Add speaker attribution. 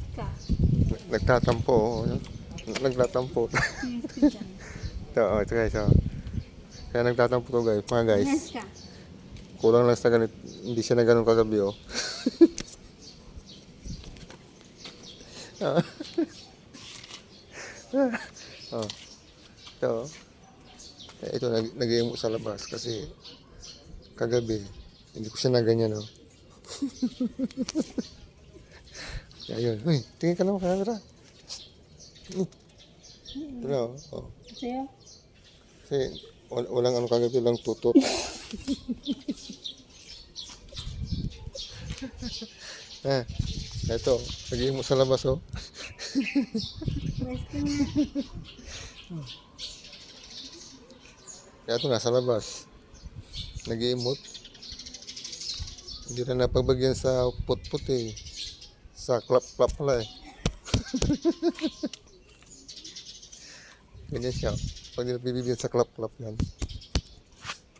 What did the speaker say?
Speaker 1: Yes ka.
Speaker 2: Nagtatampo. Oh. Nagtatampo. Ito, oh, ito guys. Oh. Kaya nagtatampo to guys. Mga guys. Yes
Speaker 1: ka.
Speaker 2: Kulang lang sa ganit. Hindi siya na ganun kagabi oh. Ah. oh. Ito. oh. Eh, ito, nag nag sa labas kasi kagabi, hindi ko siya na ganyan, oh. Kaya yun. Uy, tingin ka naman camera. Ito na, oh. oh.
Speaker 1: Sa'yo?
Speaker 2: Kasi wal- walang ano kagabi, lang tutot. ah, ito, nag mo sa labas, oh. Ka nga. Kaya ito nasa labas. Nag-iimot. Hindi na napagbagyan sa put-put eh. สักลับลับอะไรมันจะเฉียวมันจะบีบีบีสักลับลับนั้น